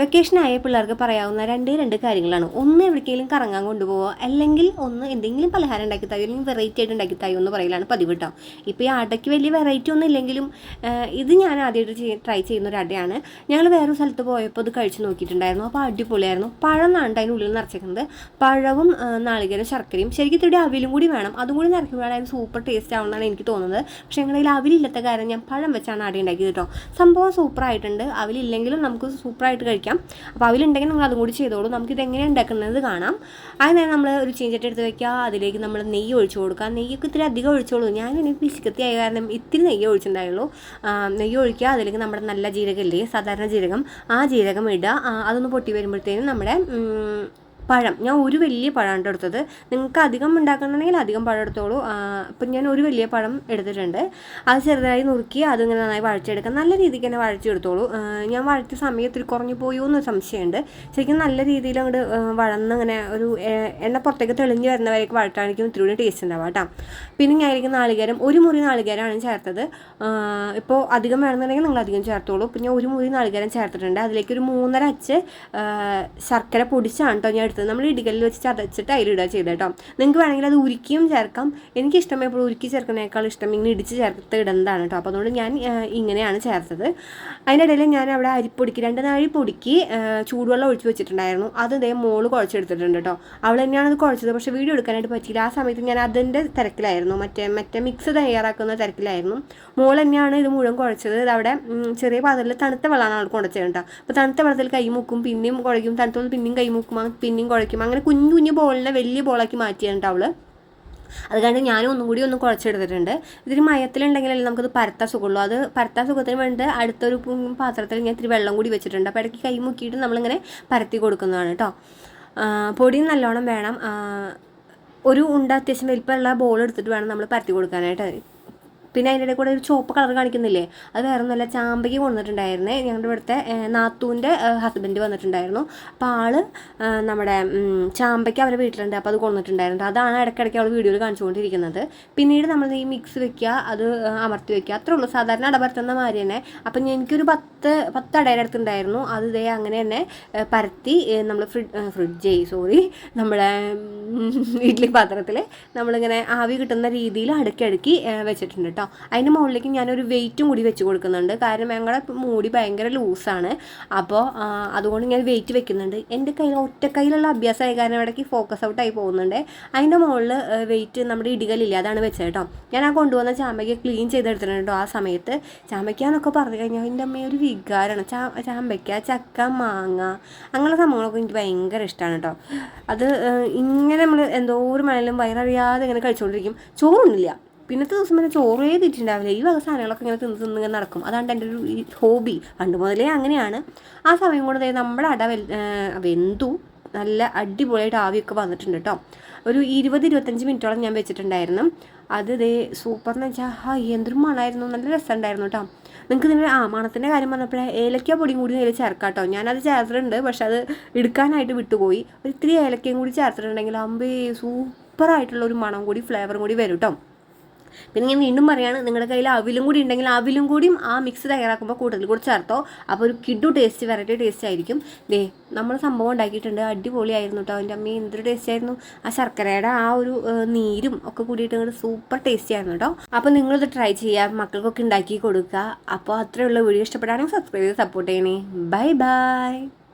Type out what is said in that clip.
Vacation ആയ പിള്ളേർക്ക് പറയാവുന്ന രണ്ട് രണ്ട് കാര്യങ്ങളാണ്. ഒന്ന് എവിടേക്കെങ്കിലും കറങ്ങാൻ കൊണ്ടുപോകുക അല്ലെങ്കിൽ ഒന്ന് എന്തെങ്കിലും പലഹാരം ഉണ്ടാക്കി തായോ അല്ലെങ്കിൽ വെറൈറ്റി ആയിട്ട് ഉണ്ടാക്കി തായോ എന്ന് പറയലാണ് പതിവ് കേട്ടോ ഇപ്പോൾ ഈ അടയ്ക്ക് വലിയ വെറൈറ്റി ഒന്നും ഇല്ലെങ്കിലും ഇത് ഞാൻ ആദ്യമായിട്ട് ട്രൈ ചെയ്യുന്ന ഒരു അടയാണ് ഞങ്ങൾ വേറൊരു സ്ഥലത്ത് പോയപ്പോൾ അത് കഴിച്ച് നോക്കിയിട്ടുണ്ടായിരുന്നു. അപ്പോൾ അടിപൊളിയായിരുന്നു. പഴം നാണ്ട് അതിനുള്ളിൽ നിറച്ചേക്കുന്നത്. പഴവും നാളികേര ശർക്കരയും ശരിക്കും ഇത്തിരി അവിലും കൂടി വേണം. അതും കൂടി നിറയ്ക്കുമ്പോഴാണ് അതിന് സൂപ്പർ ടേസ്റ്റ് ആവുന്നതാണ് എനിക്ക് തോന്നുന്നത്. പക്ഷേ ഞങ്ങളുടെ കയ്യിൽ അവിലില്ലാത്ത കാര്യം ഞാൻ പഴം വെച്ചാണ് അട ഉണ്ടാക്കിയത് കേട്ടോ സംഭവം സൂപ്പറായിട്ടുണ്ട് അവിലില്ലെങ്കിലും നമുക്ക് സൂപ്പറായിട്ട് കഴിക്കാം. അപ്പോൾ അതിലുണ്ടെങ്കിൽ നിങ്ങൾ അതും കൂടി ചെയ്തോളൂ. നമുക്കിത് എങ്ങനെയാണ് ഉണ്ടാക്കുന്നത് കാണാം. അതിന് നമ്മൾ ഒരു ചീഞ്ചട്ടി എടുത്ത് വെക്കുക. അതിലേക്ക് നമ്മൾ നെയ്യ് ഒഴിച്ചു കൊടുക്കുക. നെയ്യൊക്കെ ഇത്തിരി അധികം ഒഴിച്ചോളൂ ഞാൻ എനിക്ക് പിശുക്കത്തി കാരണം ഇത്തിരി നെയ്യ് ഒഴിച്ചിട്ടുണ്ടായുള്ളൂ. നെയ്യ് ഒഴിക്കുക. അതിലേക്ക് നമ്മുടെ നല്ല ജീരകമില്ലേ സാധാരണ ജീരകം. ആ ജീരകം ഇടുക. അതൊന്ന് പൊട്ടി വരുമ്പോഴത്തേനും നമ്മുടെ പഴം. ഞാൻ ഒരു വലിയ പഴമാണ് എടുത്തത്. നിങ്ങൾക്ക് അധികം ഉണ്ടാക്കണമെങ്കിൽ അധികം പഴം എടുത്തോളൂ. അപ്പം ഞാൻ ഒരു വലിയ പഴം എടുത്തിട്ടുണ്ട്. അത് ചെറുതായി നുറുക്കി അതിങ്ങനെ നന്നായി വഴച്ചെടുക്കാം നല്ല രീതിക്ക് തന്നെ വഴച്ചെടുത്തോളൂ ഞാൻ വഴച്ച സമയത്ത് കുറഞ്ഞു പോയോ എന്നൊരു സംശയമുണ്ട്. ശരിക്കും നല്ല രീതിയിൽ അങ്ങോട്ട് വളർന്ന് ഇങ്ങനെ ഒരു എണ്ണ പുറത്തേക്ക് തെളിഞ്ഞ് വരുന്നവരേക്ക് വഴറ്റാണെങ്കിൽ ഇത്തിരി കൂടി ടേസ്റ്റ് ഉണ്ടാവുക കേട്ടോ. പിന്നെ അതിലേക്ക് നാളികേരം. ഒരു മുറി നാളികേരമാണ് ചേർത്തത്. ഇപ്പോൾ അധികം വേണമെന്നുണ്ടെങ്കിൽ നിങ്ങൾ അധികം ചേർത്തോളൂ. പിന്നെ ഒരു മുറി നാളികേരം ചേർത്തിട്ടുണ്ട്. അതിലേക്ക് ഒരു മൂന്നര അച്ച് ശർക്കര പൊടിച്ചാണ് കേട്ടോ ഞാൻ എടുത്തത് നമ്മൾ ഇടികല്ലിൽ വെച്ച് ചതച്ചിട്ട് അതിലിടുക ചെയ്തത് കേട്ടോ. നിങ്ങൾക്ക് വേണമെങ്കിൽ അത് ഉരുക്കിയും ചേർക്കാം. എനിക്ക് ഇഷ്ടം എപ്പോഴും ഉരുക്കി ചേർക്കുന്നതിനേക്കാൾ ഇഷ്ടം ഇങ്ങനെ ഇടിച്ച് ചേർത്ത് ഇടുന്നതാണ് കേട്ടോ. അപ്പോൾ അതുകൊണ്ട് ഞാൻ ഇങ്ങനെയാണ് ചേർത്തത്. അതിന്റെ ഇടയിൽ ഞാൻ അവിടെ അരിപ്പൊടിക്ക് രണ്ട് നാഴി പൊടിക്ക് ചൂടുവെള്ളം ഒഴിച്ച് വെച്ചിട്ടുണ്ടായിരുന്നു. അത് ഇതേ മോൾ കുഴച്ചെടുത്തിട്ടുണ്ട് കേട്ടോ. അവൾ തന്നെയാണ് അത് കുഴച്ചത്. പക്ഷേ വീഡിയോ എടുക്കാനായിട്ട് പറ്റിയില്ല. ആ സമയത്ത് ഞാൻ അതിന്റെ തിരക്കിലായിരുന്നു. മറ്റേ മറ്റേ മിക്സ് തയ്യാറാക്കുന്ന തിരക്കിലായിരുന്നു. മോൾ തന്നെയാണ് ഇത് മുഴുവൻ കുഴച്ചത്. ഇത് അവിടെ ചെറിയ പാത്രത്തിൽ തണുത്ത വെള്ളമാണ് അവൾ കുഴച്ചത് കേട്ടോ. അപ്പോൾ തണുത്ത വെള്ളത്തിൽ കൈ മുക്കും പിന്നെയും കുഴയ്ക്കും തണുത്ത പിന്നെയും കൈ മുക്കും. അങ്ങനെ പിന്നെയും കുഴയ്ക്കും അങ്ങനെ കുഞ്ഞു കുഞ്ഞു ബോളിനെ വലിയ ബോളാക്കി മാറ്റിയാണ് അവൾ. അത് കഴിഞ്ഞ് ഞാനും ഒന്നും കൂടി ഒന്ന് കുഴച്ചെടുത്തിട്ടുണ്ട്. ഇതിന് മയത്തിലുണ്ടെങ്കിലല്ലേ നമുക്കത് പരത്താൻ സുഖമുള്ളൂ. അത് പരത്താൻ സുഖത്തിന് വേണ്ടി അടുത്തൊരു പാത്രത്തിൽ ഞാൻ ഇത്തിരി വെള്ളം കൂടി വെച്ചിട്ടുണ്ട്. അപ്പോൾ ഇടയ്ക്ക് കൈ മുക്കിയിട്ട് നമ്മളിങ്ങനെ പരത്തി കൊടുക്കുന്നതാണ് കേട്ടോ പൊടി നല്ലോണം വേണം. ഒരു ഉണ്ട അത്യാവശ്യം വലിപ്പമുള്ള ബോൾ എടുത്തിട്ട് വേണം നമ്മൾ പരത്തി കൊടുക്കാനായിട്ട്. പിന്നെ അതിന്റെ കൂടെ ഒരു ചുവപ്പ് കളർ കാണിക്കുന്നില്ലേ? അത് വേറെ നല്ല ചാമ്പയ്ക്ക് കൊണ്ടുവന്നിട്ടുണ്ടായിരുന്നേ. ഞങ്ങളുടെ ഇവിടുത്തെ നാത്തുവിന്റെ ഹസ്ബൻഡ് വന്നിട്ടുണ്ടായിരുന്നു. അപ്പോൾ ആൾ നമ്മുടെ ചാമ്പയ്ക്ക് അവരുടെ വീട്ടിലുണ്ട്. അപ്പോൾ അത് കൊണ്ടുവന്നിട്ടുണ്ടായിരുന്നു. അതാണ് ഇടയ്ക്കിടയ്ക്ക് അവൾ വീഡിയോയിൽ കാണിച്ചുകൊണ്ടിരിക്കുന്നത്. പിന്നീട് നമ്മൾ ഈ മിക്സ് വെക്കുക അത് അമർത്തി വെക്കുക. അത്രേ ഉള്ളൂ. സാധാരണ അടപരത്തുന്ന മാതിരി തന്നെ. അപ്പം എനിക്കൊരു പത്ത് പത്ത് അടയുടെ അടുത്തുണ്ടായിരുന്നു. അത് ഇതേ അങ്ങനെ തന്നെ പരത്തി നമ്മൾ ഫ്രിഡ് ഫ്രിഡ്ജ് സോറി നമ്മുടെ വീട്ടിലെ പാത്രത്തിൽ നമ്മളിങ്ങനെ ആവി കിട്ടുന്ന രീതിയിൽ അടുക്കി അടുക്കി വെച്ചിട്ടുണ്ട് കേട്ടോ അതിന്റെ മുകളിലേക്ക് ഞാനൊരു വെയിറ്റും കൂടി വെച്ച് കൊടുക്കുന്നുണ്ട്. കാരണം ഞങ്ങളുടെ മൂടി ഭയങ്കര ലൂസാണ്. അപ്പോൾ അതുകൊണ്ട് ഞാൻ വെയിറ്റ് വെക്കുന്നുണ്ട്. എന്റെ കയ്യിൽ ഒറ്റ കയ്യിലുള്ള അഭ്യാസമായ കാരണം ഇടയ്ക്ക് ഫോക്കസ് ഔട്ടായി പോകുന്നുണ്ട്. അതിന്റെ മുകളിൽ വെയിറ്റ് നമ്മുടെ ഇടികലില്ല അതാണ് വെച്ചത് കേട്ടോ. ഞാൻ ആ കൊണ്ടുവന്ന ചാമ്പയ്ക്ക് ക്ലീൻ ചെയ്തെടുത്തിട്ടുണ്ട് കേട്ടോ ആ സമയത്ത്. ചാമ്പയ്ക്ക എന്നൊക്കെ പറഞ്ഞു കഴിഞ്ഞാൽ എന്റെ അമ്മ ഒരു വികാരമാണ് ചാ ചാമ്പയ്ക്ക ചക്ക മാങ്ങ അങ്ങനെയുള്ള സംഭവങ്ങളൊക്കെ എനിക്ക് ഭയങ്കര ഇഷ്ടമാണ് കേട്ടോ. അത് ഇങ്ങനെ നമ്മൾ എന്തോ ഒരു മണലും വയററിയാതെ ഇങ്ങനെ കഴിച്ചുകൊണ്ടിരിക്കും ചോറൊന്നുമില്ല. പിന്നത്തെ ദിവസം പിന്നെ ചോറേ തിരിച്ചിട്ടുണ്ടാവില്ല ഈ വക സാധനങ്ങളൊക്കെ ഇങ്ങനെ തിന്ന് തിന്ന് ഇങ്ങനെ നടക്കും. അതാണ് എന്റെ ഒരു ഹോബി. പണ്ട് മുതലേ അങ്ങനെയാണ്. ആ സമയം കൊണ്ട് നമ്മുടെ അട വെന്തു. നല്ല അടിപൊളിയായിട്ട് ആവിയൊക്കെ വന്നിട്ടുണ്ട് കേട്ടോ ഒരു ഇരുപത് ഇരുപത്തഞ്ച് മിനിറ്റോളം ഞാൻ വെച്ചിട്ടുണ്ടായിരുന്നു. അത് ദേ സൂപ്പർ എന്ന് വെച്ചാൽ ഹാ എന്തൊരു മണമായിരുന്നു നല്ല രസമുണ്ടായിരുന്നു കേട്ടോ നിങ്ങൾക്ക് ഇതിന്റെ ആ മണത്തിന്റെ കാര്യം പറഞ്ഞപ്പോഴേ ഏലക്ക പൊടിയും കൂടി ഇതിൽ ചേർക്കാം കേട്ടോ ഞാനത് ചേർത്തിട്ടുണ്ട്. പക്ഷെ അത് എടുക്കാനായിട്ട് വിട്ടുപോയി. ഒരു ഇത്തിരി ഏലക്കയും കൂടി ചേർത്തിട്ടുണ്ടെങ്കിൽ അമ്പേ സൂപ്പറായിട്ടുള്ള ഒരു മണം കൂടി ഫ്ലേവറും കൂടി വരും കേട്ടോ പിന്നെ ഞാൻ വീണ്ടും പറയാണ് നിങ്ങളുടെ കയ്യിൽ അവിലും കൂടി ഉണ്ടെങ്കിൽ അവിലും കൂടിയും ആ മിക്സ് തയ്യാറാക്കുമ്പോൾ കൂടുതൽ കൂടി ചേർത്തോ. അപ്പോൾ ഒരു കിഡു ടേസ്റ്റ് വെറൈറ്റി ടേസ്റ്റ് ആയിരിക്കും. ദേ നമ്മൾ സംഭവം ഉണ്ടാക്കിയിട്ടുണ്ട്. അടിപൊളിയായിരുന്നു കേട്ടോ എന്റെ അമ്മ എന്തൊരു ടേസ്റ്റ് ആയിരുന്നു. ആ ശർക്കരയുടെ ആ ഒരു നീരും ഒക്കെ കൂടിയിട്ട് ഇങ്ങോട്ട് സൂപ്പർ ടേസ്റ്റി ആയിരുന്നു കേട്ടോ അപ്പോൾ നിങ്ങളിത് ട്രൈ ചെയ്യുക. മക്കൾക്കൊക്കെ ഉണ്ടാക്കി കൊടുക്കുക. അപ്പോൾ അത്രയുള്ള വീഡിയോ ഇഷ്ടപ്പെടുകയാണെങ്കിൽ സബ്സ്ക്രൈബ് ചെയ്ത് സപ്പോർട്ട് ചെയ്യണേ. Bye bye